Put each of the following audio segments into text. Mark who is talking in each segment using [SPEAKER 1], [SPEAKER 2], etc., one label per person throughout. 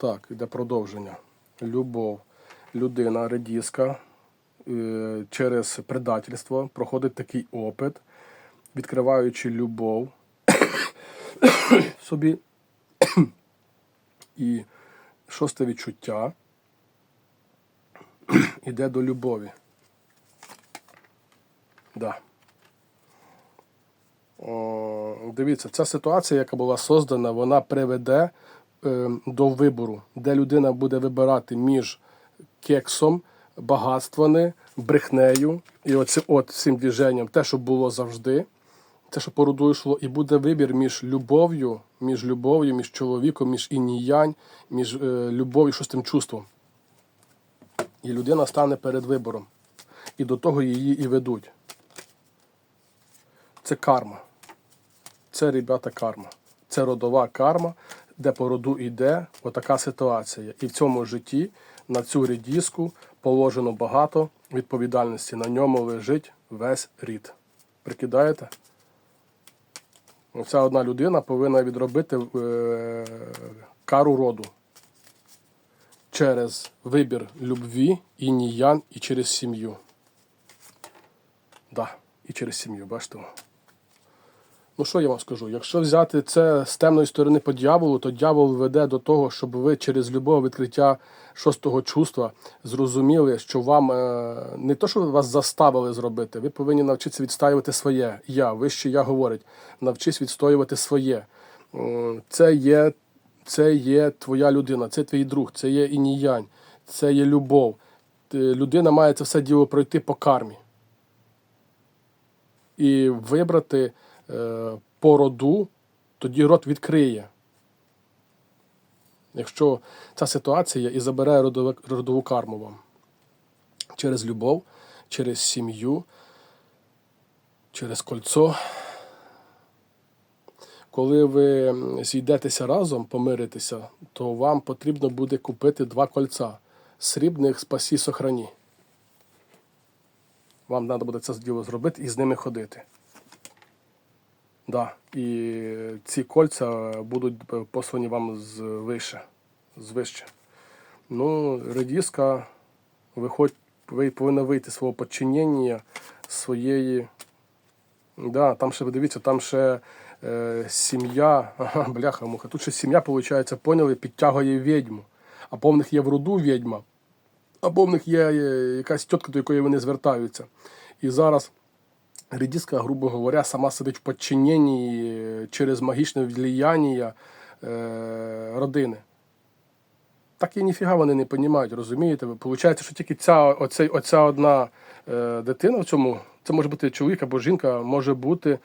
[SPEAKER 1] Так, йде продовження. Любов. Людина, редіска, е, через предательство проходить такий опит, відкриваючи любов собі. І шосте відчуття іде до любові. Да. О, дивіться, ця ситуація, яка була создана, вона приведе до вибору, де людина буде вибирати між кексом, багатствами, брехнею і оці, от цим движенням, те, що було завжди, те, що по роду йшло, і буде вибір між любов'ю, між любов'ю, між чоловіком, між інь-янь, між е, любов'ю, шостим чувством. І людина стане перед вибором. І до того її і ведуть. Це карма. Це, ребята, карма. Це родова карма, де по роду йде отака ситуація. І в цьому житті на цю редіску положено багато відповідальності. На ньому лежить весь рід. Прикидаєте? Оця одна людина повинна відробити е, кару роду через вибір любві, інь-ян і через сім'ю. Да, і через сім'ю, бачите? Ну що я вам скажу? Якщо взяти це з темної сторони по дьяволу, то дьявол веде до того, щоб ви через любов відкриття шостого чувства зрозуміли, що вам е, не то, що вас заставили зробити, ви повинні навчитися відстоювати своє я, вище я говорить, навчись відстоювати своє. Це є, це є твоя людина, це твій друг, це є ініянь, це є любов. Людина має це все діло пройти по кармі і вибрати е, по роду, тоді рот відкриє. Якщо ця ситуація і забере родове, родову карму вам через любов, через сім'ю, через кольцо. Коли ви зійдетеся разом, помиритеся, то вам потрібно буде купити два кольця срібних спасі сохрані. Вам треба буде це діло зробити і з ними ходити. Да. І ці кольця будуть послані вам з вище. Вище. Ну, редіска, ви повинна вийти з свого подчинення, своєї. Да, там ще, ви дивіться, там ще е, сім'я, ага, бляха муха. Тут ще сім'я, виходить, поняли, підтягує відьму. Або в них є в роду відьма, або в них є е, якась тітка, до якої вони звертаються. І зараз редіска, грубо говоря, сама сидить в подчиненні через магічне влияння е, родини. Так і ніфіга вони не розуміють, розумієте? Получається, що тільки ця, оцей, оця одна е, дитина в цьому, це може бути чоловік або жінка, може бути,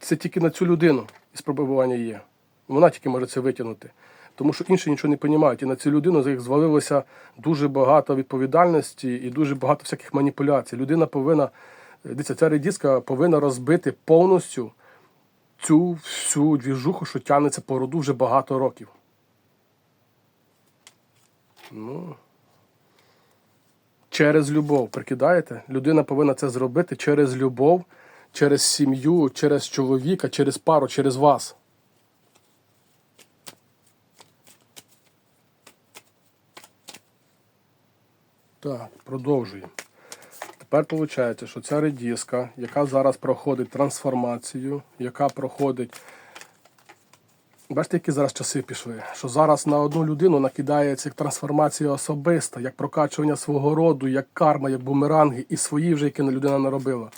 [SPEAKER 1] це тільки на цю людину із пробування є. Вона тільки може це витягнути. Тому що інші нічого не розуміють. І на цю людину за їх звалилося дуже багато відповідальності і дуже багато всяких маніпуляцій. Людина повинна, дивіться, ця редіска повинна розбити повністю цю всю двіжуху, що тягнеться по роду вже багато років. Ну, через любов, прикидаєте? Людина повинна це зробити через любов, через сім'ю, через чоловіка, через пару, через вас. Так, продовжуємо. Тепер виходить, що ця редіска, яка зараз проходить трансформацію, яка проходить Бачите, які зараз часи пішли? Що зараз на одну людину накидається трансформація особиста, як прокачування свого роду, як карма, як бумеранги, і свої вже, які людина наробила.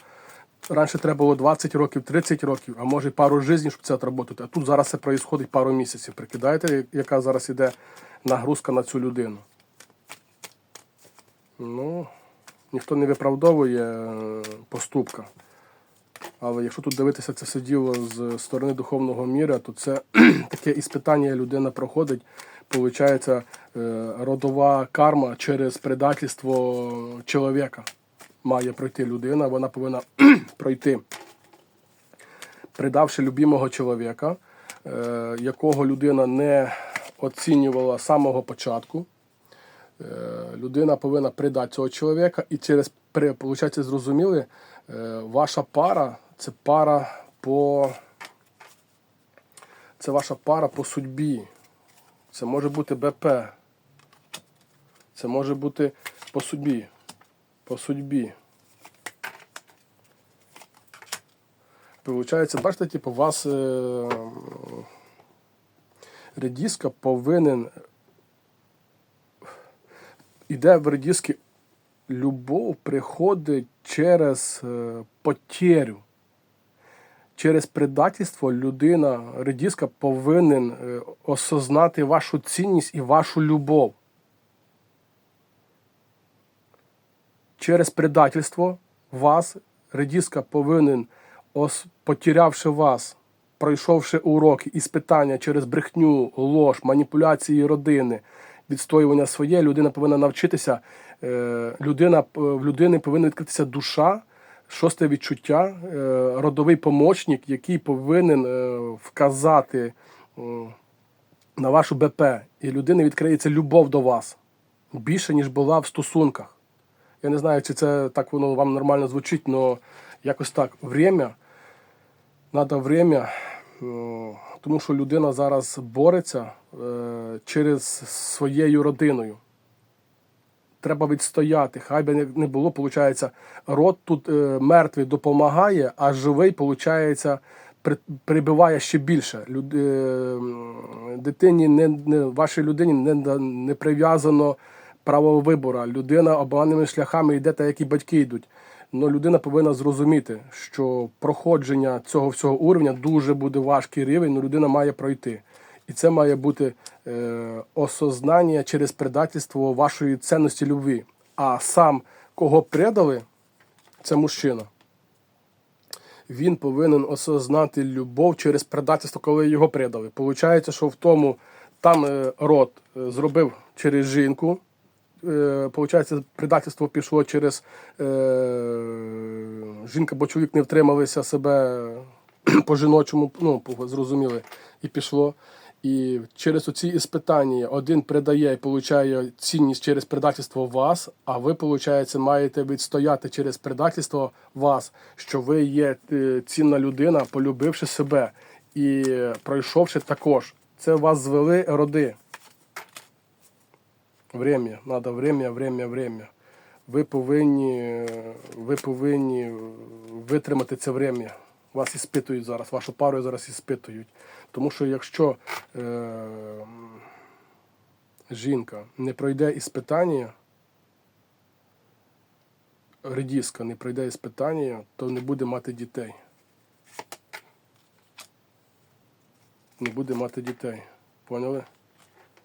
[SPEAKER 1] Раніше треба було 20 років, 30 років, а може пару життів, щоб це отработати. А тут зараз це відбувається пару місяців. Прикидаєте, яка зараз іде нагрузка на цю людину? Ну, ніхто не виправдовує е, поступка. Але якщо тут дивитися це все діло з сторони духовного міра, то це таке іспитання людина проходить. Получається е, родова карма через предательство чоловіка. Має пройти людина, вона повинна пройти, придавши любимого чоловіка, е, якого людина не оцінювала з самого початку. Е, людина повинна придати цього чоловіка, і через получається, зрозуміли, е, ваша пара це пара по це ваша пара по судьбі. Це може бути БП. Це може бути по судьбі. По судьбі. Получається, бачите, типу, у вас е, редіска повинен. Іде в редіски любов приходить через е, потерю. Через предательство людина, редіска, повинен е, осознати вашу цінність і вашу любов. Через предательство вас, редіска, повинен, ос, потерявши вас, пройшовши уроки, іспитання через брехню, лож, маніпуляції родини, відстоювання своє, людина повинна навчитися. е, Людина, в людини повинна відкритися душа, шосте відчуття, е, родовий помічник, який повинен е, вказати на вашу БП, і людини відкриється любов до вас більше, ніж була в стосунках. Я не знаю, чи це так воно вам нормально звучить, але якось так. Время, треба время, е, тому що людина зараз бореться е, через своєю родиною. Треба відстояти. Хай би не- було, виходить, род тут е, мертвий допомагає, а живий, виходить, прибиває ще більше. Е, дитині не, не вашій людині не, не прив'язано право вибору. Людина обраними шляхами йде, так як і батьки йдуть. Но людина повинна зрозуміти, що проходження цього всього уровня дуже буде важкий рівень, але людина має пройти. І це має бути е, осознання через предательство вашої цінності любві. А сам, кого предали, це мужчина. Він повинен осознати любов через предательство, коли його предали. Получається, що в тому там е, род е, зробив через жінку. Е, Получається, предательство пішло через е, жінка, бо чоловік не втрималися себе по жіночому, ну, зрозуміли, і пішло. І через оці іспитання один придає і получає цінність через предательство вас, а ви, виходить, маєте відстояти через предательство вас, що ви є е, цінна людина, полюбивши себе і пройшовши також. Це вас звели роди. Время, надо время, время, время. Ви повинні, ви повинні витримати це время. Вас іспитують зараз, вашу пару зараз іспитують. Тому що якщо е, жінка не пройде іспитання, редіска не пройде іспитання, то не буде мати дітей. Не буде мати дітей. Поняли?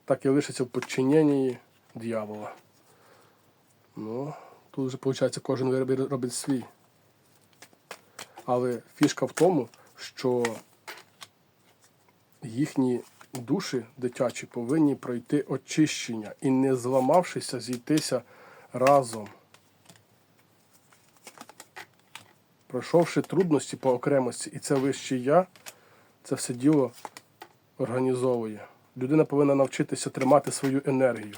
[SPEAKER 1] Так і лишиться в подчиненні дьявола. Ну, тут вже, виходить, кожен вибір робить свій. Але фішка в тому, що їхні душі дитячі повинні пройти очищення і не зламавшися, зійтися разом. Пройшовши трудності по окремості, і це вище я, це все діло організовує. Людина повинна навчитися тримати свою енергію,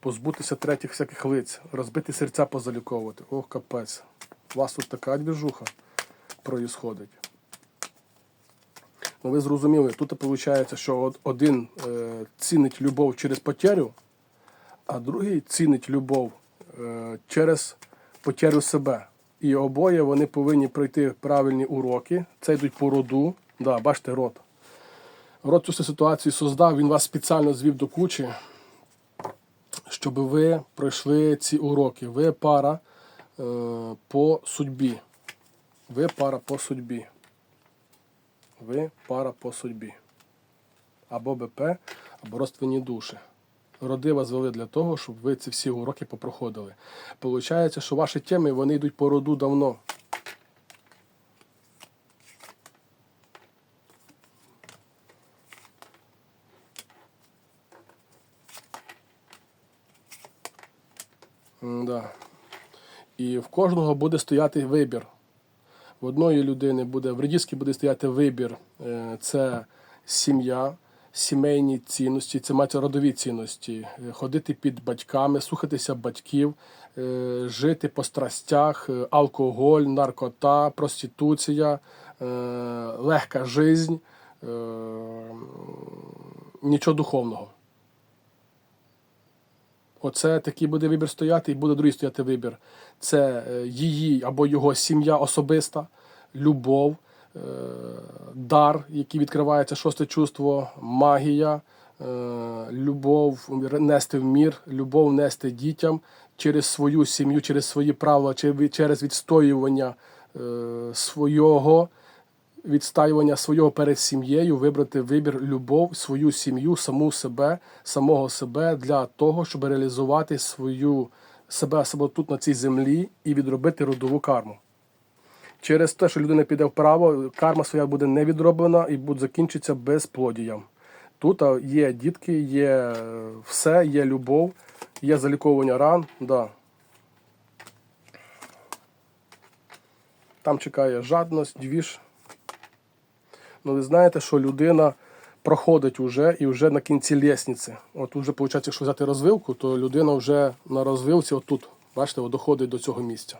[SPEAKER 1] позбутися третіх всяких лиць, розбити серця позаліковувати. Ох, капець. У вас тут така двіжуха проїсходить. Ну, ви зрозуміли, тут виходить, що один е, цінить любов через потерю, а другий цінить любов е, через потерю себе. І обоє вони повинні пройти правильні уроки. Це йдуть по роду. Да, бачите, род. Род цю ситуацію создав, він вас спеціально звів до кучі, щоб ви пройшли ці уроки. Ви пара е, по судьбі. Ви пара по судьбі. Ви пара по судьбі. Або БП, або родственні душі. Роди вас вели для того, щоб ви ці всі уроки попроходили. Получається, що ваші теми вони йдуть по роду давно. Да. І в кожного буде стояти вибір. В одної людини буде, в редіски буде стояти вибір. Е, Це сім'я, сімейні цінності, це мати родові цінності, Е, ходити під батьками, слухатися батьків, е, жити по страстях, алкоголь, наркота, проституція, легка жизнь, нічого духовного. Оце такий буде вибір стояти, і буде другий стояти вибір. Це е, її або його сім'я особиста, любов, е, дар, який відкривається шосте чувство, магія, е, любов нести в мір, любов нести дітям через свою сім'ю, через свої правила, через відстоювання свого відстаювання свого перед сім'єю, вибрати вибір любов, свою сім'ю, саму себе, самого себе для того, щоб реалізувати свою себе, себе тут на цій землі і відробити родову карму. Через те, що людина піде вправо, карма своя буде не відроблена і буде закінчиться безплодіям. Тут є дітки, є е, все, є любов, є заліковування ран. Да. Там чекає жадність, двіж. Ну, ви знаєте, що людина проходить уже і вже на кінці лісниці. От уже, виходить, якщо взяти розвилку, то людина вже на розвилці, отут, бачите, от доходить до цього місця.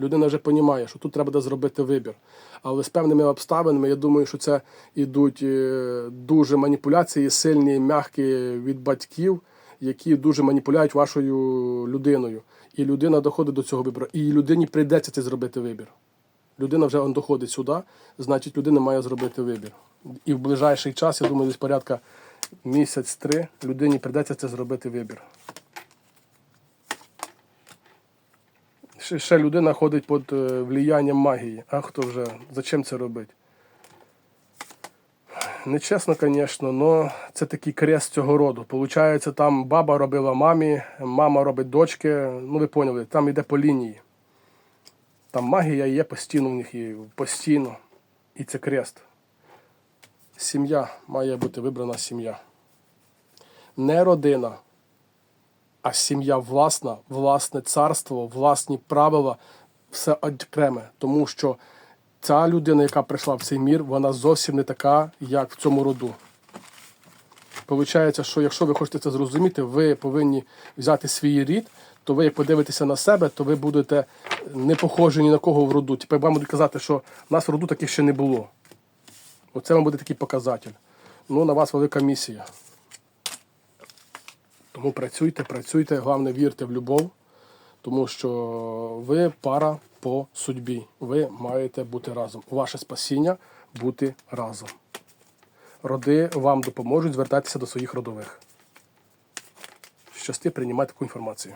[SPEAKER 1] Людина вже розуміє, що тут треба зробити вибір. Але з певними обставинами, я думаю, що це йдуть е, дуже маніпуляції, сильні, м'які від батьків, які дуже маніпуляють вашою людиною. І людина доходить до цього вибору. І людині прийдеться це зробити вибір. Людина вже доходить сюди, значить людина має зробити вибір. І в ближайший час, я думаю, десь порядка місяць-три людині прийдеться це зробити вибір. Ще, людина ходить під е, влиянням магії. А хто вже? Зачем це робить? Нечесно, звісно, але це такий крест цього роду. Получається, там баба робила мамі, мама робить дочки. Ну, ви поняли, там йде по лінії. Там магія є постійно в них і постійно. І це крест. Сім'я має бути вибрана сім'я. Не родина, а сім'я власна, власне царство, власні правила, все окреме. Тому що ця людина, яка прийшла в цей мір, вона зовсім не така, як в цьому роду. Получається, що якщо ви хочете це зрозуміти, ви повинні взяти свій рід, то ви як подивитеся на себе, то ви будете не похожі ні на кого в роду. Тепер вам будуть казати, що в нас в роду таких ще не було. Оце вам буде такий показатель. Ну, на вас велика місія. Тому працюйте, працюйте, головне вірте в любов, тому що ви пара по судьбі. Ви маєте бути разом. Ваше спасіння бути разом. Роди вам допоможуть звертатися до своїх родових. Щасти приймати таку інформацію.